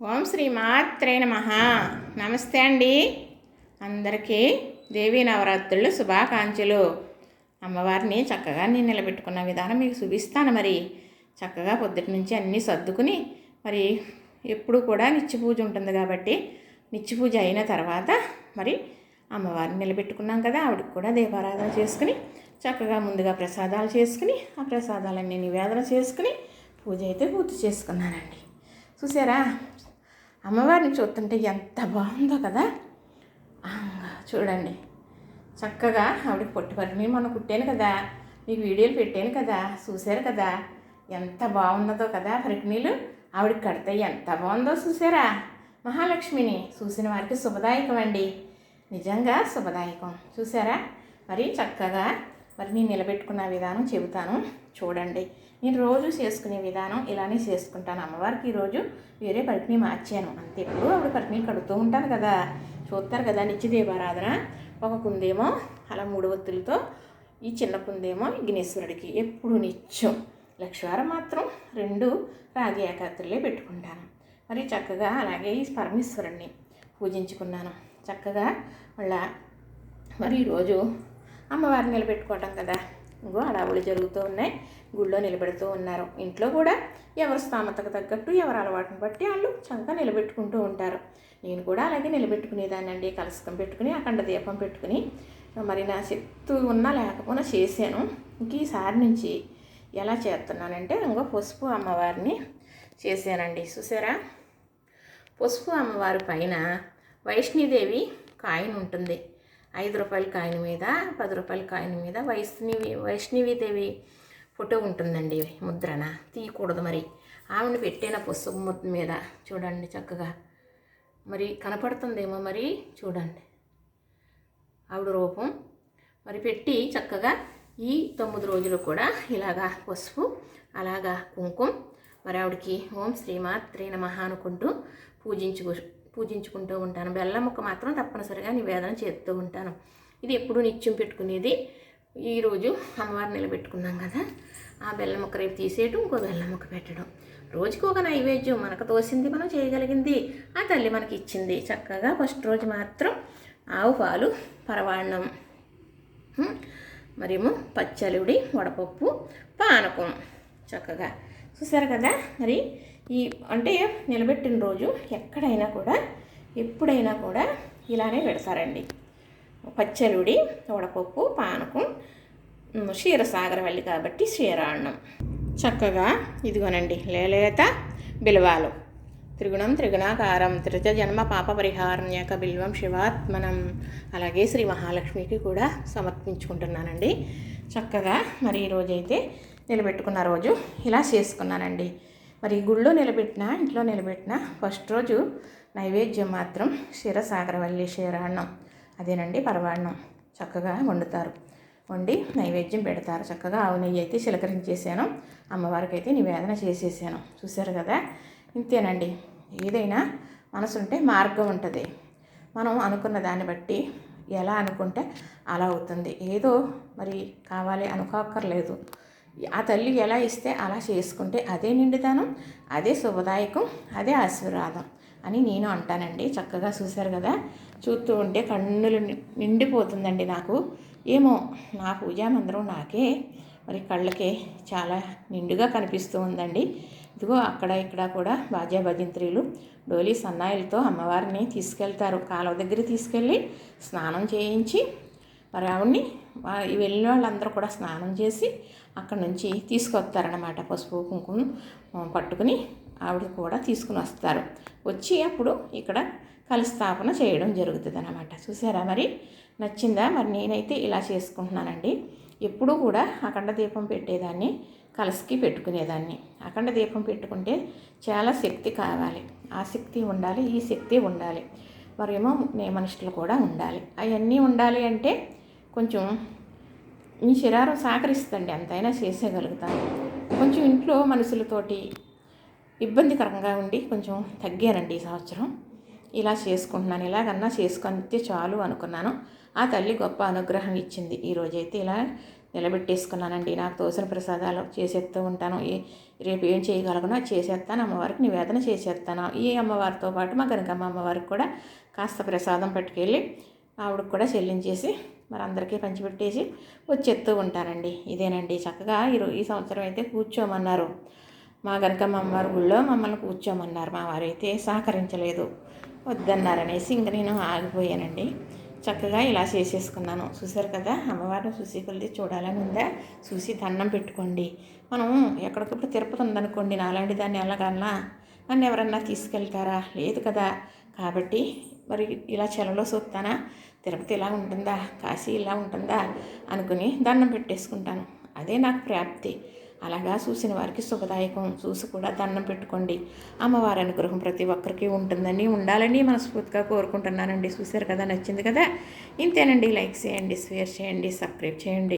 ఓం శ్రీ మాత్రే నమ. నమస్తే అండి. అందరికీ దేవీ నవరాత్రులు శుభాకాంక్షలు. అమ్మవారిని చక్కగా నేను నిలబెట్టుకున్న విధానం మీకు చూపిస్తాను మరి. చక్కగా పొద్దుటి నుంచి అన్నీ సర్దుకుని మరి ఎప్పుడు కూడా నిత్య పూజ ఉంటుంది కాబట్టి నిత్య పూజ అయిన తర్వాత మరి అమ్మవారిని నిలబెట్టుకున్నాం కదా ఆవిడకి కూడా దీపారాధన చేసుకుని చక్కగా ముందుగా ప్రసాదాలు చేసుకుని ఆ ప్రసాదాలన్నీ నివేదన చేసుకుని పూజ అయితే పూర్తి చేసుకున్నానండి. చూసారా? అమ్మవారిని చూస్తుంటే ఎంత బాగుందో కదా? చూడండి. చక్కగా ఆవిడ పొట్టి నేను మొన్న కుట్టాను కదా మీకు వీడియోలు పెట్టాను కదా చూశారు కదా ఎంత బాగున్నదో కదా పరికిణీలు ఆవిడకి కడితే ఎంత బాగుందో చూసారా మహాలక్ష్మిని చూసిన వారికి శుభదాయకం అండి. నిజంగా శుభదాయకం. చూసారా మరి చక్కగా మరి నేను నిలబెట్టుకున్న విధానం చెబుతాను. చూడండి. నేను రోజు చేసుకునే విధానం ఇలానే చేసుకుంటాను. అమ్మవారికి ఈరోజు వేరే పరికిణి మార్చాను. అంతే. ఎప్పుడు ఆవిడ పరికిణి కడుతూ ఉంటాను కదా. చూస్తారు కదా నిత్యదేవారాధన ఒక కుందేమో అలా మూడు ఒత్తులతో ఈ చిన్న కుందేమో విఘ్నేశ్వరుడికి ఎప్పుడు నిత్యం లక్షవారం మాత్రం రెండు రాగి ఏకాత్రులే పెట్టుకుంటాను. మరి చక్కగా అలాగే ఈ పరమేశ్వరుణ్ణి పూజించుకున్నాను. చక్కగా మళ్ళా మరి ఈరోజు అమ్మవారిని నిలబెట్టుకోవటం కదా. ఇంకో అడావులు జరుగుతూ ఉన్నాయి. గుళ్ళో నిలబెడుతూ ఉన్నారు. ఇంట్లో కూడా ఎవరి స్థామతకు తగ్గట్టు ఎవరి అలవాటును బట్టి వాళ్ళు చక్కగా నిలబెట్టుకుంటూ ఉంటారు. నేను కూడా అలాగే నిలబెట్టుకునేదానండి కలసకం పెట్టుకుని అఖండ దీపం పెట్టుకుని మరి నా శక్తి ఉన్నా లేకపోయినా చేశాను. ఇంక ఈసారి నుంచి ఎలా చేస్తున్నానంటే ఇంకో పసుపు అమ్మవారిని చేశానండి. చూసారా? పసుపు అమ్మవారి పైన వైష్ణీదేవి కాయిన్ ఉంటుంది ఐదు రూపాయల కాయిన్ మీద పది రూపాయల కాయిన్ మీద వైష్ణవి వైష్ణవీదేవి ఫోటో ఉంటుందండి ముద్రణ. తీయకూడదు మరి. ఆవిడని పెట్టిన పసుపు ముద్ద మీద చూడండి చక్కగా. మరి కనపడుతుందేమో మరి? చూడండి. ఆవిడ రూపం. మరి పెట్టి చక్కగా ఈ తొమ్మిది రోజులు కూడా ఇలాగా పసుపు అలాగా కుంకుమ. మరి ఆవిడకి ఓం శ్రీమాత్రే మహా అనుకుంటూ పూజించు పూజించుకుంటూ ఉంటాను. బెల్లం ముక్క మాత్రం తప్పనిసరిగా నివేదన చేస్తూ ఉంటాను. ఇది ఎప్పుడు నిత్యం పెట్టుకునేది? ఈరోజు అమ్మవారు నిలబెట్టుకున్నాం కదా. ఆ బెల్లం ముక్క రేపు తీసేయడం ఇంకో బెల్లం ముక్క పెట్టడం. రోజుకి ఒక నైవేద్యం. మనకు తోసింది మనం చేయగలిగింది. ఆ తల్లి మనకి ఇచ్చింది. చక్కగా ఫస్ట్ రోజు మాత్రం ఆవు పాలు పరవాన్నం మరేమో పచ్చలుడి వడపప్పు పానకం. చక్కగా. చూసారు కదా మరి? ఈ అంటే నిలబెట్టిన రోజు ఎక్కడైనా కూడా ఎప్పుడైనా కూడా ఇలానే పెడతారండి. పచ్చలుడి వడపప్పు పానకం క్షీరసాగర క్షీరసాగరవల్లి కాబట్టి క్షీరాన్నం. చక్కగా ఇదిగోనండి లేలేత బిలవాలు. త్రిగుణం త్రిగుణాకారం త్రిజ జన్మ పాప పరిహారం యొక్క బిల్వం శివాత్మనం. అలాగే శ్రీ మహాలక్ష్మికి కూడా సమర్పించుకుంటున్నానండి. చక్కగా మరి ఈరోజైతే నిలబెట్టుకున్న రోజు ఇలా చేసుకున్నానండి. మరి గుళ్ళో నిలబెట్టిన ఇంట్లో నిలబెట్టిన ఫస్ట్ రోజు నైవేద్యం మాత్రం క్షీరసాగరవల్లి క్షీరాన్నం. అదేనండి పరవాన్నం చక్కగా వండుతారు. వండి నైవేద్యం పెడతారు. చక్కగా ఆవు నెయ్యి అయితే చిలకరించేసాను. అమ్మవారికి అయితే నివేదన చేసేసాను. చూశారు కదా? ఇంతేనండి. ఏదైనా మనసుంటే మార్గం ఉంటుంది. మనం అనుకున్న దాన్ని బట్టి ఎలా అనుకుంటే అలా అవుతుంది. ఏదో మరి కావాలి అనుకోక్కర్లేదు. ఆ తల్లి ఎలా ఇస్తే అలా చేసుకుంటే అదే నిండుదనం అదే శుభదాయకం అదే ఆశీర్వాదం అని నేను అంటానండి. చక్కగా చూశారు కదా? చూస్తూ ఉంటే కన్నులు ని- నిండిపోతుందండి నాకు. ఏమో నా పూజా మందిరం నాకే మరి కళ్ళకే చాలా నిండుగా కనిపిస్తూ ఉందండి. ఇదిగో అక్కడ ఇక్కడ కూడా బాజా భజంత్రీలు డోలీ సన్నాయిలతో అమ్మవారిని తీసుకెళ్తారు. కాలువ దగ్గర తీసుకెళ్ళి స్నానం చేయించి మరి ఆవిడ్ని వెళ్ళిన వాళ్ళందరూ కూడా స్నానం చేసి అక్కడ నుంచి తీసుకొస్తారనమాట పసుపు కుంకుమ పట్టుకుని ఆవిడ కూడా తీసుకుని వస్తారు. వచ్చి అప్పుడు ఇక్కడ కలస్థాపన చేయడం జరుగుతుంది అనమాట చూసారా మరి? నచ్చిందా? మరి నేనైతే ఇలా చేసుకుంటున్నానండి. ఎప్పుడూ కూడా అఖండ దీపం పెట్టేదాన్ని కలసికి పెట్టుకునేదాన్ని. అఖండ దీపం పెట్టుకుంటే చాలా శక్తి కావాలి. ఆ శక్తి ఉండాలి ఈ శక్తి ఉండాలి. మరేమో మనుషులు కూడా ఉండాలి. అవన్నీ ఉండాలి అంటే కొంచెం మీ శరీరం సహకరిస్తుంది ఎంతైనా చేసేయగలుగుతాను కొంచెం ఇంట్లో మనుషులతోటి ఇబ్బందికరంగా ఉండి కొంచెం తగ్గానండి ఈ సంవత్సరం. ఇలా చేసుకుంటున్నాను. ఇలాగన్నా చేసుకుంటే చాలు అనుకున్నాను. ఆ తల్లి గొప్ప అనుగ్రహం ఇచ్చింది. ఈ రోజైతే ఇలా నిలబెట్టేసుకున్నానండి. నాకు తోసిన ప్రసాదాలు చేసేస్తూ ఉంటాను. ఏ రేపు ఏం చేయగలగనో చేసేస్తాను. అమ్మవారికి నివేదన చేసేస్తాను. ఈ అమ్మవారితో పాటు మా కనకమ్మ అమ్మవారికి కూడా కాస్త ప్రసాదం పట్టుకెళ్ళి ఆవిడకి కూడా చెల్లించేసి మరి అందరికీ పంచిపెట్టేసి వచ్చేస్తూ ఉంటానండి. ఇదేనండి. చక్కగా ఈ ఈ సంవత్సరం అయితే కూర్చోమన్నారు. మా గనకమ్మ అమ్మవారి గుళ్ళో మమ్మల్ని కూర్చోమన్నారు. మా వారు అయితే సహకరించలేదు. వద్దన్నారనేసి ఇంక నేను ఆగిపోయానండి. చక్కగా ఇలా చేసేసుకున్నాను. చూసారు కదా? అమ్మవారిని చూసి కొద్ది చూడాలని ఉందా? చూసి దండం పెట్టుకోండి. మనం ఎక్కడికప్పుడు తిరుపతి ఉందనుకోండి. నాలాంటి దాన్ని ఎలాగన్నా నన్ను ఎవరన్నా తీసుకెళ్తారా? లేదు కదా. కాబట్టి మరి ఇలా చెలలో చూస్తానా తిరుపతి ఇలా ఉంటుందా? కాశీ ఇలా ఉంటుందా? అనుకుని దండం పెట్టేసుకుంటాను. అదే నాకు ప్రాప్తి. అలాగా చూసిన వారికి శుభదాయకం. చూసి కూడా దండం పెట్టుకోండి. అమ్మవారి అనుగ్రహం ప్రతి ఒక్కరికి ఉంటుందని ఉండాలని మనస్ఫూర్తిగా కోరుకుంటున్నానండి. చూశారు కదా? నచ్చింది కదా? ఇంతేనండి. లైక్ చేయండి షేర్ చేయండి సబ్స్క్రైబ్ చేయండి.